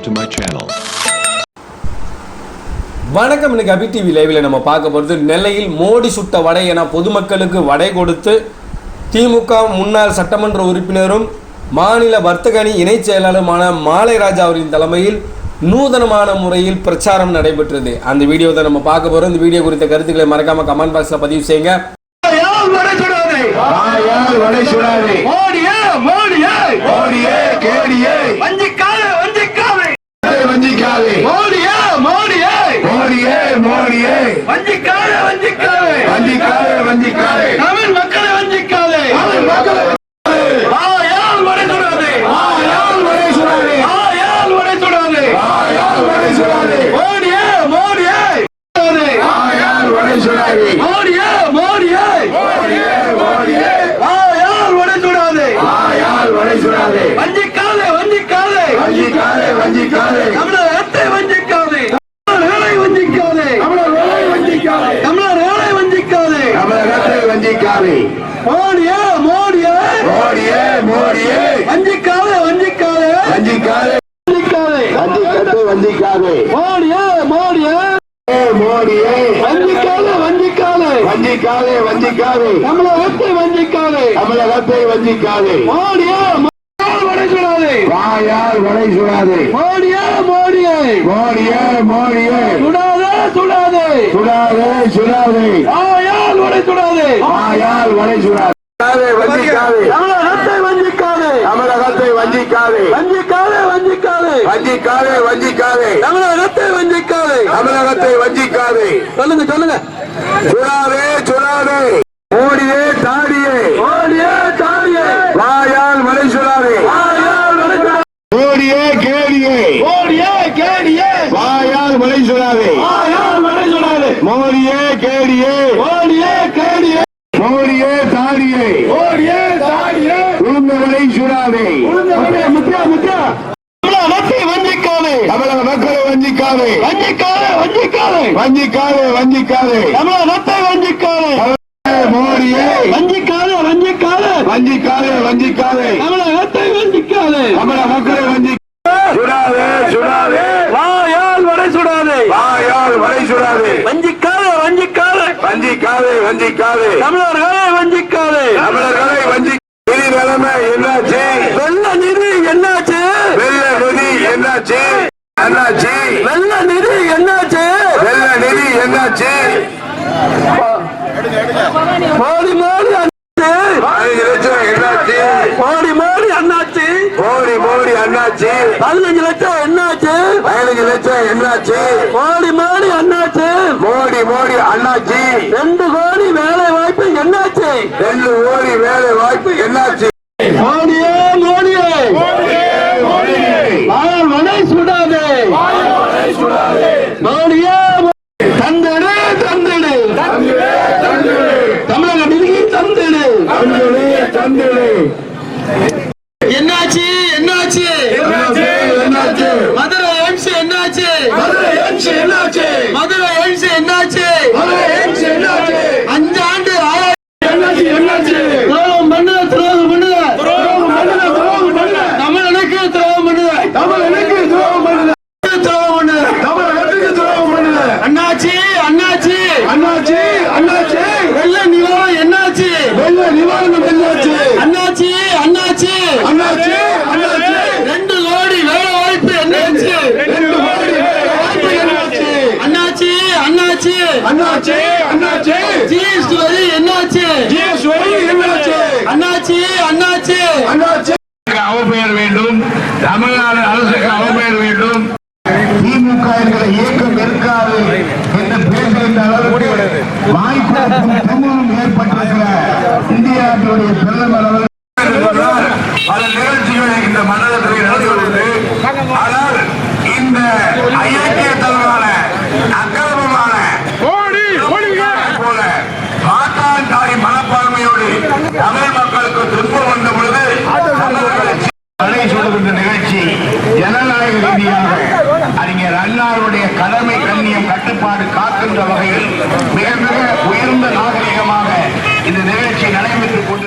subscribe to my channel. வணக்கம் இன்னைக்கு அபி TV லைவில் நம்ம பார்க்க போகிறது நெல்லையில் மோடி சுட்ட வடை என பொதுமக்களுக்கு வடை கொடுத்து திமுக முன்னாள் சட்டமன்ற உறுப்பினரும் மாநில வர்த்தக அணி இணைச் செயலாளருமான மாலை ராஜா அவரின் தலைமையில் நூதனமான முறையில் பிரச்சாரம் நடைபெற்றது. அந்த வீடியோ தான் நம்ம பார்க்க போகிறோம் இந்த வீடியோ குறித்த கருத்துக்களை மறக்காம கமெண்ட் பாக்ஸில் பதிவு செய்யுங்க யார் வடை சுடாதே வாயால் வடை சுடாதே மோடியே மோடியே மோடியே கேடியே வஞ்சிக்காதே வஞ்சிக்காதே வஞ்சிக்காதே மோடியே மோடியே மோடியே மோடியே வஞ்சிக்காதே வஞ்சிக்காதே வஞ்சிக்காதே வஞ்சிக்காதே தமிழ் மக்களை வஞ்சிக்காதே தமிழ் மக்களை வாயால் வடை சுடாதே வாயால் வடை சுடாதே வாயால் வடை சுடாதே வாயால் வடை சுடாதே மோடியே மோடியே சுடாதே. வாயால் வடை சுடாதே மோடியே மோடியே மோடியே மோடியே வாயால் வடை சுடாதே வாயால் வடை சுடாதே வஞ்சிக்காதே வஞ்சிக்காதே வஞ்சிக்காதே வஞ்சிக்காதே தமிழகத்தை வஞ்சிக்காதே தமிழர்களை வஞ்சிக்காதே தமிழர்களை வஞ்சிக்காதே தமிழர்களை வஞ்சிக்காதே தமிழகத்தை வஞ்சிக்காதே மோடியே மோடியே மோடியே மோடியே வஞ்சிக்காதே வஞ்சிக்காதே வஞ்சிக்காதே வஞ்சிக்காதே வஞ்சிக்கத்தை வஞ்சிக்காதே மோடியே மோடியே ஏ மோடியே வஞ்சிக்காதே வஞ்சிக்காதே வஞ்சிக்காதே வஞ்சிக்காதே தமிழகத்தை வஞ்சிக்காதே. தமிழகத்தை வஞ்சிக்காதே. மோடியே வடை சுடாதே. வாயால் வடை சுடாதே. மோடியே மோடியே. மோடியே மோடியே. சுடாதே சுடாதே. சுடாதே சுடாதே. வாயால் வடை சுடாதே. வாயால் வடை சுடாதே. வஞ்சிக்காதே. தமிழகத்தை வஞ்சிக்காதே. தமிழகத்தை வஞ்சிக்காதே. வஞ்சிக்காதே வஞ்சிக்காதே. வஞ்சிக்காதே வஞ்சிக்காதே தமிழகத்தை வஞ்சிக்காதே தமிழகத்தை வஞ்சிக்காதே சொல்லுங்க சொல்லுங்க. சுடாதே சுடாதே. மோடியே தாடியே. மோடியே தாடியே. வாயால் வடை சுடாதே. மோடியே கேடியே. மோடியே கேடியே. வாயால் வடை சுடாதே. வாயால் வடை சுடாதே. மோடியே கேடியே. மோடியே கேடியே. மோடியே தாடியே. மோடியே தாடியே. உளுந்த வடை சுடாதே. முத்தியா முத்தியா. முத்தியா வஞ்சிக்காதே தமிழக மக்களை வஞ்சிக்காதே. வஞ்சிக்காதே வஞ்சிக்காதே. வஞ்சிக்காதே வஞ்சிக்காதே. தமிழகத்தை வஞ்சிக்காதே. மோடியே. வஞ்சிக்காதே வஞ்சிக்காதே. வஞ்சிக்காதே வஞ்சிக்காதே. தமிழகத்தை வஞ்சிக்காதே. தமிழக மக்களை வஞ்சி சுடாதே சுடாதே. வாயால் வடை சுடாதே. வாயால் வடை சுடாதே. வஞ்சிக்காதே வஞ்சிக்காதே. வஞ்சிக்காதே வஞ்சிக்காதே. தமிழர்களை வஞ்சிக்காதே. தமிழர்களை வஞ்சி நிலைமை என்னாச்சு வெள்ள நிதி என்னாச்சு வெள்ள நிதி என்னாச்சு என்னாச்சு வெள்ள நிதி என்னாச்சு வெள்ள நிதி என்னாச்சு மோடி மோடி அண்ணாச்சி பதினஞ்சு லட்சம் என்னாச்சு மோடி மோடி அண்ணாச்சி மோடி அண்ணாச்சு பதினஞ்சு லட்சம் என்னாச்சு? பதினஞ்சு லட்சம் என்னாச்சு? மோடி மோடி அண்ணாச்சி. மோடி மோடி அண்ணாச்சி. ரெண்டு கோடி வேலை வாய்ப்பு என்னாச்சு? ரெண்டு கோடி வேலை வாய்ப்பு என்னாச்சு மோடியே மோடியே வாயால் வடை சுடாதே மோடியே மோ- தந்திடு தந்திடு தமிழக நிதி தந்திடு தந்துடு தந்துடு என்னாச்சு என்னாச்சு என்னாச்சு என்னாச்சு மதுரை எம்சி என்னாச்சு மதுரை எம்சி என்னாச்சு மதுரை எம்சி என்னாச்சு மதுரை எம்சி என்னாச்சு அஞ்சு ஆண்டு ஆயா- என்னாச்சு என்னாச்சு துரோகம் பண்ணுத துரோகம் பண்ணுத துரோகம் பண்ணுத துரோகம் பண்ணுத தமிழனுக்கு துரோகம் பண்ணுத தமிழனுக்கு துரோகம் பண்ணுத துரோகம் பண்ணுத தமிழகத்துக்கு துரோகம் பண்ணுத அண்ணாச்சி அண்ணாச்சி அண்ணாச்சி அண்ணாச்சி வெள்ள நிவாரணம் என்னாச்சு வெள்ள நிவாரணம் என்னாச்சு அண்ணாச்சி அண்ணாச்சி அண்ணாச்சி அண்ணாச்சி ரெண்டு கோடி வேலை வாய்ப்பு என்னாச்சு ரெண்டு கோடி வேலை வாய்ப்பு என்னாச்சு அண்ணாச்சி அண்ணாச்சி அண்ணாச்சி அண்ணாச்சி ஜிஎஸ்டி வரி என்னாச்சு ஜிஎஸ் வரி என்னாச்சு அண்ணாச்சி அண்ணாச்சி. அண்ணாச்சி. அன்னாருடைய கடமை கண்ணியம் கட்டுப்பாடு காக்கின்ற வகையில் மிக மிக உயர்ந்த நாகரிக